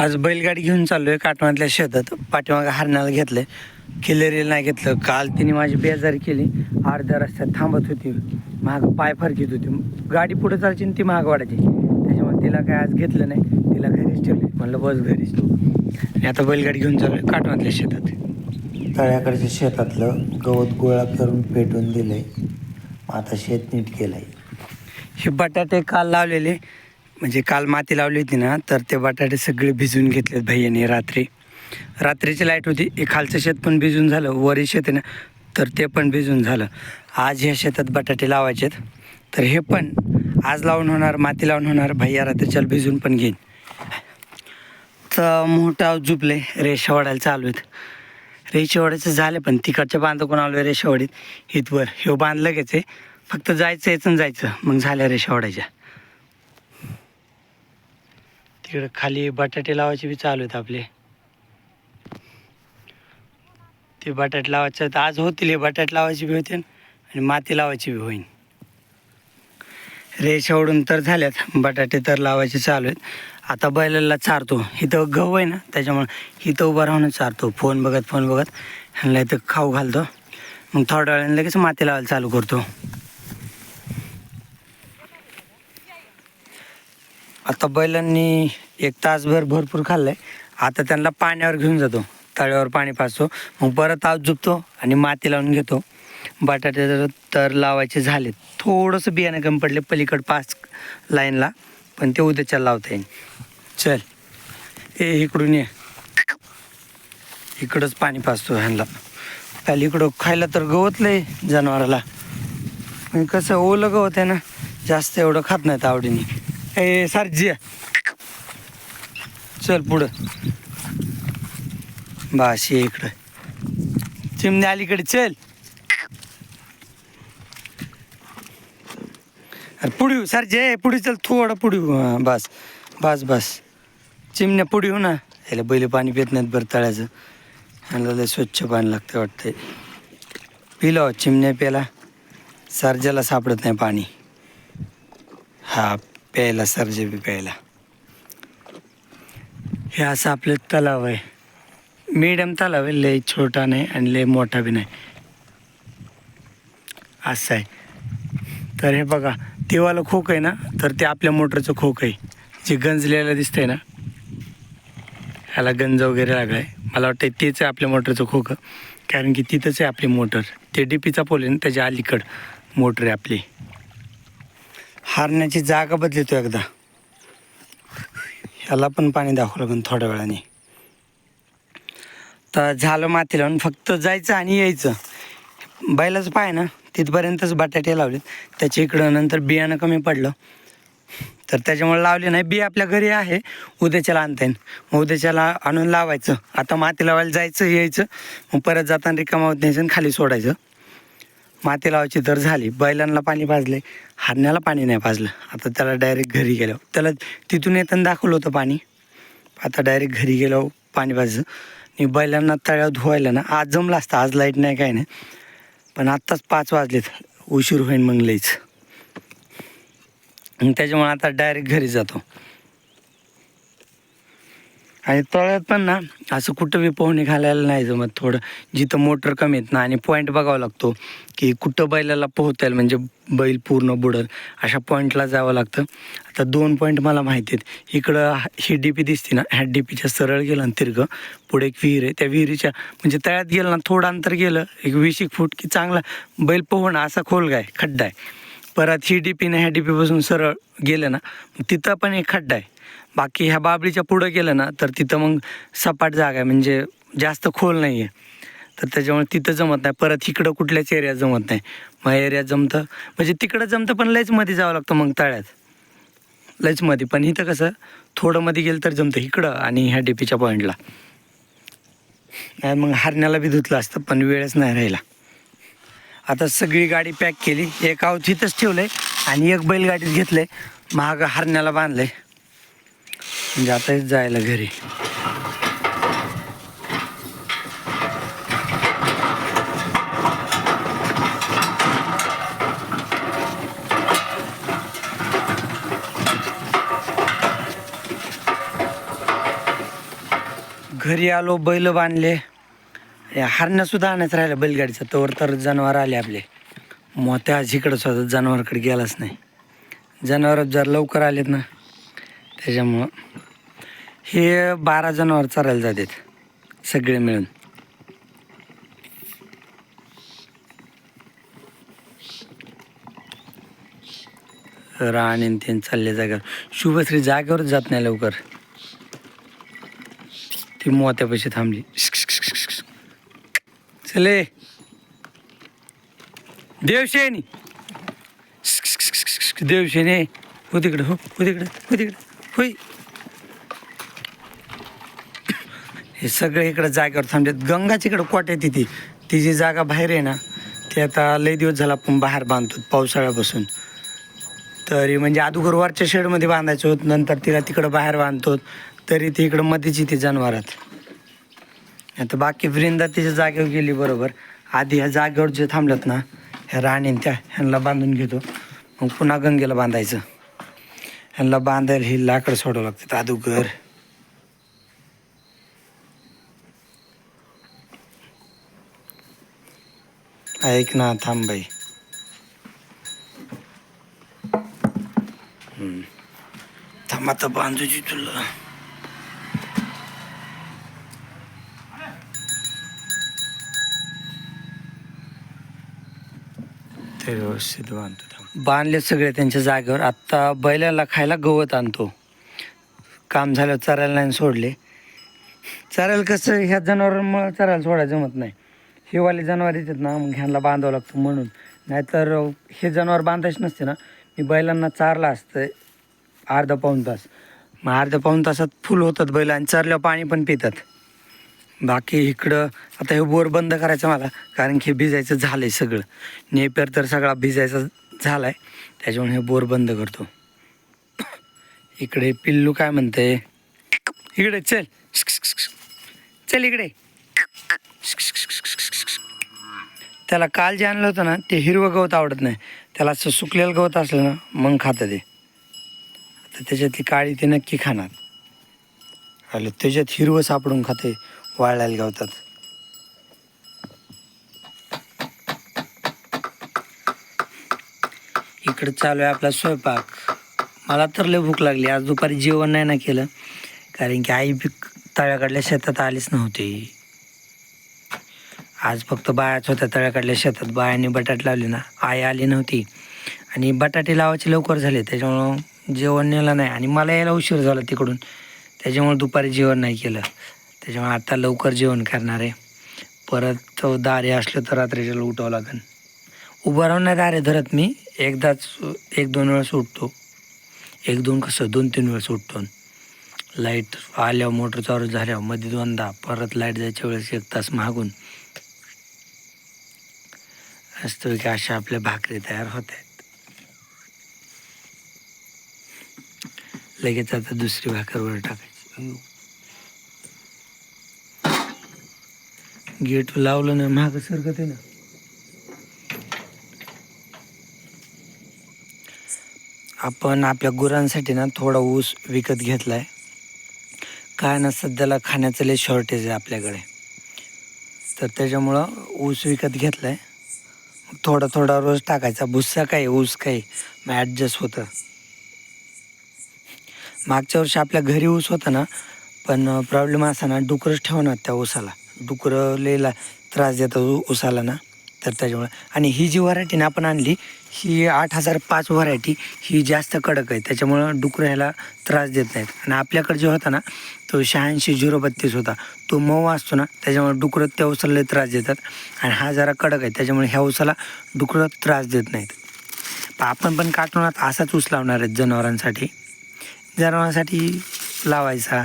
आज बैलगाडी घेऊन चाललोय काटवातल्या शेतात. पाठीमागं हरणाला घेतलंय. किल्लेरीला नाही घेतलं. काल तिने माझी बेजारी केली. अर्ध्या रस्त्यात थांबत होती. महाग पाय फरकीत होती. गाडी पुढे चालची ती महाग वाढायची. त्याच्यामुळे तिला काय आज घेतलं नाही. तिला घरीच ठेवली म्हणलं बस घरीच तू आणि आता बैलगाडी घेऊन चाललोय काटवातल्या शेतात. तळ्याकडच्या शेतातलं गवत गोळा करून पेटवून दिलंय. आता शेत नीट केलंय. हे बटाटे काल लावलेले. म्हणजे काल माती लावली होती ना तर ते बटाटे सगळे भिजून घेतलेत भैयाने रात्री. रात्रीची लाइट होती हे खालचं शेत पण भिजून झालं वरी शेत आहे ना तर ते पण भिजून झालं. आज ह्या शेतात बटाटे लावायचेत तर हे पण आज लावून होणार माती लावून होणार भैया रात्रीच्याला भिजून पण घेईन. तर मोठा झुपले रेषा वाढायला चालू आहेत. रेषेवाडीचं झालं पण तिकडच्या बांध कोण आलो रेषेवाडीत इथवर ह्यो बांध लगेच आहे फक्त जायचं यायचं जायचं. मग झाल्या रेषेवाड्याच्या तिकडे खाली बटाटे लावायचे बी चालू आहेत आपले. ते बटाटे लावायचे तर आज होतील हे बटाटे लावायचे बी होतील आणि माती लावायची बी होईल ओढून तर झाल्यात. बटाटे तर लावायचे चालू आहेत. आता बैलाला चारतो. इथं गहू आहे ना त्याच्यामुळं इथं उभं राहून चारतो. फोन बघत फोन बघत ह्यांना इथं खाऊ घालतो. मग थोड्या वेळाने लगेच माती लावायला चालू करतो. आता बैलांनी एक तासभर भरपूर खाल्लंय. आता त्यांना पाण्यावर घेऊन जातो. तळ्यावर पाणी पाचतो मग परत आज झुपतो आणि माती लावून घेतो. बटाटे जर तर लावायचे झाले थोडंसं बियाणं कमी पडले पलीकड पाच लाईनला पण ते उद्याच्या लावता येईल. चल. ए इकडून ये. इकडंच पाणी पाचतो ह्यांना. पहिले इकडं खायला तर गवतलंय जनावराला. कसं ओलं गवत आहे ना जास्त एवढं खात नाहीत आवडीने. ए सारजी चल पुढं. बाशी इकडं. चिमण्या अलीकडे चल. अरे पुढी सरजे पुढे चल. थोडं पुढी बस. बस बस. चिमण्या पुढी हो ना. याला बैल पाणी पित नाहीत बरं तळ्याचं. ह्याला लय स्वच्छ पाणी लागतं वाटतंय. पिलो हो, चिमण्या प्याला. सारज्याला सापडत नाही पाणी. हा प्यायला सरजेबी प्यायला. हे असं आपलं तलाव आहे. मीडियम तलाव आहे लय छोटा नाही आणि लय मोठा बी नाही. असं आहे. तर हे बघा तेवालं खोक आहे ना तर ते आपल्या मोटरचं खोक आहे. जे गंजलेलं दिसतंय ना ह्याला गंज वगैरे लागला आहे मला वाटतं तेच आहे आपल्या मोटरचं खोकं. कारण की तिथंच आहे आपली मोटर. ते डीपीचा पोल आहे ना त्याच्या अलीकड. मोटर आहे आपली. हारण्याची जागा बदलतो एकदा. ह्याला पण पाणी दाखवलं लागेल थोड्या वेळाने. तर झालं माती लावून फक्त जायचं आणि यायचं. बैलाचं पाय ना तिथपर्यंतच बटाटे लावलेत. त्याच्या इकडं नंतर बियाणं कमी पडलं. तर त्याच्यामुळे लावले नाही. बी आपल्या घरी आहे. उद्याच्याला आणता येईल. मग उद्याच्याला आणून लावायचं. आता माती लावायला जायचं यायचं. मग परत जाताना रिकामावत न्यायचं आणि खाली सोडायचं. माती लावायची तर झाली बैलांना पाणी पाजले हरण्याला पाणी नाही पाजलं आता त्याला डायरेक्ट घरी गेलो. त्याला तिथून येताना दाखवलं होतं पाणी. आता डायरेक्ट घरी गेलो पाणी पाजलं आणि बैलांना तळ्यावर धुवायला ना आज जमलं असतं. आज लाइट नाही काय नाही. पण आत्ताच पाच वाजलेत. उशीर होईन मग लईच. त्याच्यामुळे आता डायरेक्ट घरी जातो. आणि तळ्यात पण ना असं कुठं बी पोहणे घालायला नाही जमत थोडं. जिथं मोटर कमी आहेत ना आणि पॉईंट बघावा लागतो की कुठं बैलाला पोहता येईल म्हणजे बैल पूर्ण बुडल अशा पॉईंटला जावं लागतं. आता दोन पॉईंट मला माहिती आहेत. इकडं ही डी पी दिसते ना ह्या डी पीच्या सरळ गेलं ना तिरगं पुढे एक विहीर आहे. त्या विहिरीच्या म्हणजे तळ्यात गेलं ना थोडं अंतर गेलं एक वीस एक फूट की चांगला बैल पोहणं असा खोलगा आहे खड्डा आहे. परत ही डी पीने ह्या डी पीपासून सरळ गेलं ना तिथं पण एक खड्डा आहे. बाकी ह्या बाबळीच्या पुढं गेलं ना तर तिथं मग सपाट जागा आहे म्हणजे जास्त खोल नाही आहे तर त्याच्यामुळे तिथं जमत नाही परत इकडं कुठल्याच एरियात जमत नाही. मग एरियात जमतं म्हणजे तिकडं जमतं पण लयच मध्ये जावं लागतं मग तळ्यात. लयच मध्ये पण इथं कसं थोडं मध्ये गेलं तर जमतं इकडं आणि ह्या डीपीच्या पॉईंटला नाही मग हारण्याला बी धुतलं असतं पण वेळच नाही राहिला. आता सगळी गाडी पॅक केली. एक आव तिथंच ठेवलंय आणि एक बैलगाडीत घेतलंय. महाग हरण्याला बांधलंय. म्हणजे आता जायला घरी. घरी आलो बैल बांधले. हरणंसुद्धा आणायचं राहिलं बैलगाडीचं. तोवर तर जनावर आले आपले. मोत्या आज इकडं स्वतः जनावरकडे गेलाच नाही. जनावर जर लवकर आलेत ना त्याच्यामुळं हे बारा जनावर चरायला जातात सगळे मिळून. राणी ते चालले जागेवर. शुभश्री जागेवरच जात नाही लवकर. ती मोत्यापाशी थांबली. चले। देवशेनी देवशेने हो तिकडं हो हो तिकडं हो तिकडं होय हे सगळे इकडं जागेवर थांबतात गंगाची इकडं कोट्या तिथे. ती जी जागा बाहेर आहे ना ती आता लय दिवस झाला आपण बाहेर बांधतो पावसाळ्यापासून. तरी म्हणजे अगोदर वरच्या शेडमध्ये बांधायचो होत नंतर तिला तिकडं बाहेर बांधतो तरी ती इकडं मध्येची ती जनावरात. आता बाकी वृंदा तिच्या जागेवर गेली बरोबर. आधी ह्या जागेवर जे थांबल्यात ना ह्या राणीन त्या ह्यांना बांधून घेतो. मग पुन्हा गंगेला बांधायचं. ह्यांना बांधायला ही लाकडं सोडावं लागतात अदुगर ऐक ना थांब बाई. तर बांधूची तुला. ते व्यवस्थित बांधतो बांधले सगळे त्यांच्या जागेवर. आत्ता बैलाला खायला गवत आणतो. काम झालं चरायला नाही सोडले. चरायला कसं ह्या जनावरांमुळे चरायला सोडायला जमत नाही. हिवाले जनावर येतात ना मग ह्यांना बांधावं लागतं म्हणून. नाहीतर हे जनावर बांधायचे नसते ना मी बैलांना चारलं असतं अर्धा पाऊण तास. मग अर्ध्या पाऊण तासात फुल होतात बैल आणि चरल्यावर पाणी पण पितात. बाकी इकडं आता हे बोर बंद करायचं मला कारण की हे भिजायचं झालं आहे सगळं. नेपेर तर सगळा भिजायचा झाला आहे त्याच्यामुळे हे बोर बंद करतो. इकडे पिल्लू काय म्हणते इकडे चल. चल इकडे. त्याला काल जे आणलं होतं ना ते हिरवं गवत आवडत नाही. त्याला असं सुकलेलं गवत असलं ना मग खातं ते. आता त्याच्यातली काळी ते नक्की खाणार. आलं त्याच्यात हिरवं सापडून खाते. वाळायला गवतात. इकडं चालू आहे आपला स्वयंपाक. मला तर लय भूक लागली. आज दुपारी जेवण नाही ना केलं. कारण की आई बी तळ्याकडल्या शेतात आलीच नव्हती. आज फक्त बायाच होत्या तळ्याकडल्या शेतात. बायाने बटाटे लावले ना. आई आली नव्हती. आणि बटाटे लावायचे लवकर झाले. त्याच्यामुळं जेवण नेलं नाही. आणि मला यायला उशीर झाला तिकडून. त्याच्यामुळे दुपारी जेवण नाही केलं. त्याच्यामुळे आता लवकर जेवण करणार आहे. परत दारे असलं तर रात्रीच्याला उठावं लागेल उभं राहून नाही दारे धरत मी. एकदाच एक दोन वेळेस उठतो एक दोन कसं दोन तीन वेळेस उठतो लाइट आल्यावर मोटर चालू झाल्यावर मध्ये दोनदा परत लाइट जायच्या वेळेस एक तास मागून. असतो की अशा आपल्या भाकरी तयार होत आहेत लगेच आता दुसरी भाकरवर टाकायची. गेट लावलं ना महाग सरकत आहे ना. आपण आपल्या गुरांसाठी ना थोडा ऊस विकत घेतलाय. काय ना सध्याला खाण्याचं लय शॉर्टेज आहे आपल्याकडे. तर त्याच्यामुळं ऊस विकत घेतलाय. मग थोडा थोडा रोज टाकायचा. भुस्सा काय ऊस काय मग ॲडजस्ट होतं. मागच्या वर्षी आपल्या घरी ऊस होता ना पण प्रॉब्लेम असा ना डुकरच ठेवणार त्या ऊसाला. डुकरलेला त्रास देतात उसाला ना. तर त्याच्यामुळे. आणि ही जी व्हरायटी ना आपण आणली ही आठ हजार पाच व्हरायटी ही जास्त कडक आहे. त्याच्यामुळं डुकरं ह्याला त्रास देत नाहीत. आणि आपल्याकडे जो होता ना तो शहाऐंशी झिरो बत्तीस होता. तो मऊ असतो ना त्याच्यामुळे डुकरं त्या उसाला त्रास देतात. आणि हा जरा कडक आहे त्याच्यामुळे ह्या ऊसाला डुकरं त्रास देत नाहीत. आपण पण काटवणात असाच ऊस लावणार आहेत जनावरांसाठी. जनावरांसाठी लावायचा.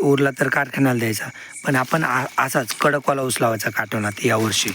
उरला तर कारखान्याला द्यायचा. पण आपण आ- असाच कडकवाला ऊस लावायचा काटोनात यावर्षी